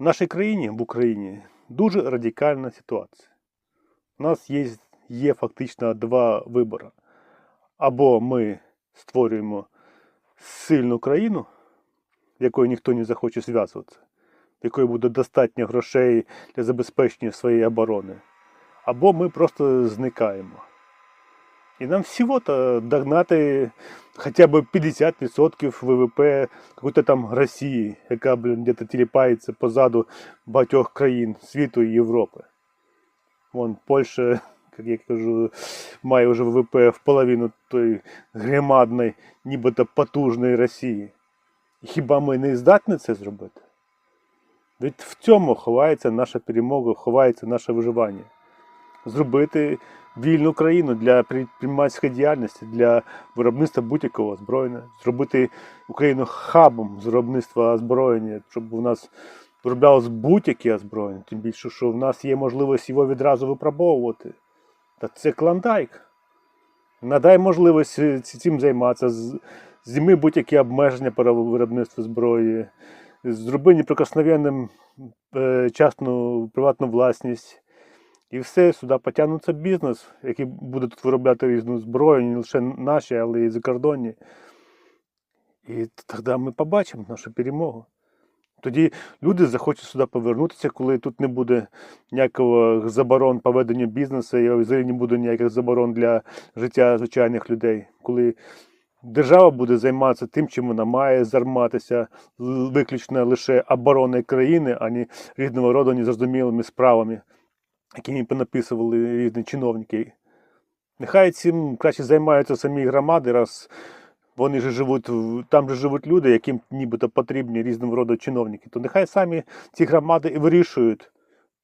В нашій країні, в Україні, дуже радикальна ситуація. У нас є, є фактично два вибори. Або ми створюємо сильну країну, в якої ніхто не захоче зв'язуватися, в якої буде достатньо грошей для забезпечення своєї оборони, або ми просто зникаємо. І нам всього-то догнати хоча б 50% ВВП какой-то там Росії, яка, блін, где-то тіліпається позаду багатьох країн світу і Європи. Вон Польща, як я кажу, має вже ВВП в половину тої громадної, нібито потужної Росії. Хіба ми не здатні це зробити? Від в цьому ховається наша перемога, ховається наше виживання. Зробити вільну країну для підприємницької діяльності, для виробництва будь-якого озброєння, зробити Україну хабом виробництва озброєння, щоб у нас вироблялось будь-яке озброєння, тим більше, що в нас є можливість його відразу випробовувати. Та це клондайк. Надай можливість е, цим займатися, зніми будь-які обмеження по виробництву зброї, зроби неприкосновенним е, частну приватну власність. І все, сюди потягнуться бізнес, який буде тут виробляти різну зброю, не лише наші, але й закордонні. І тоді ми побачимо нашу перемогу. Тоді люди захочуть сюди повернутися, коли тут не буде ніякого заборон по веденню бізнесу, і взагалі не буде ніяких заборон для життя звичайних людей. Коли держава буде займатися тим, чим вона має займатися, виключно лише обороною країни, а не різного роду незрозумілими справами, які їм понаписували різні чиновники. Нехай цим краще займаються самі громади, раз вони ж живуть, там же живуть люди, яким нібито потрібні різного роду чиновники, то нехай самі ці громади і вирішують,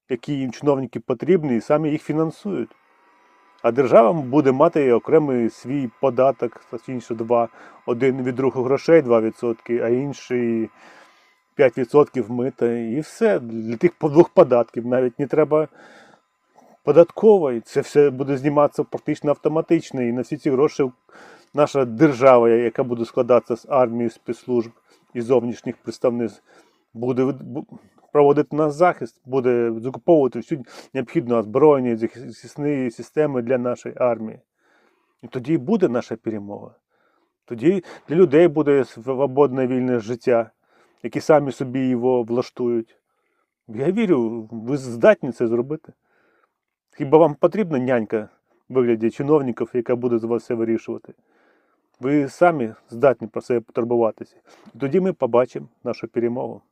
які їм чиновники потрібні, і самі їх фінансують. А держава буде мати окремий свій податок, точніше два. Один від руху грошей 2%, а інший 5% мита. І все. Для тих двох податків навіть не треба податкової. Це все буде зніматися практично автоматично. І на всі ці гроші наша держава, яка буде складатися з армії, спецслужб і зовнішніх представництв, буде проводити наш захист, буде закуповувати всю необхідну озброєння, захисні системи для нашої армії. І тоді буде наша перемога. Тоді для людей буде свободне вільне життя, які самі собі його влаштують. Я вірю, ви здатні це зробити. Хіба вам потрібна нянька в вигляді чиновників, яка буде за вас все вирішувати? Ви самі здатні про себе потурбуватися. Тоді ми побачимо нашу перемогу.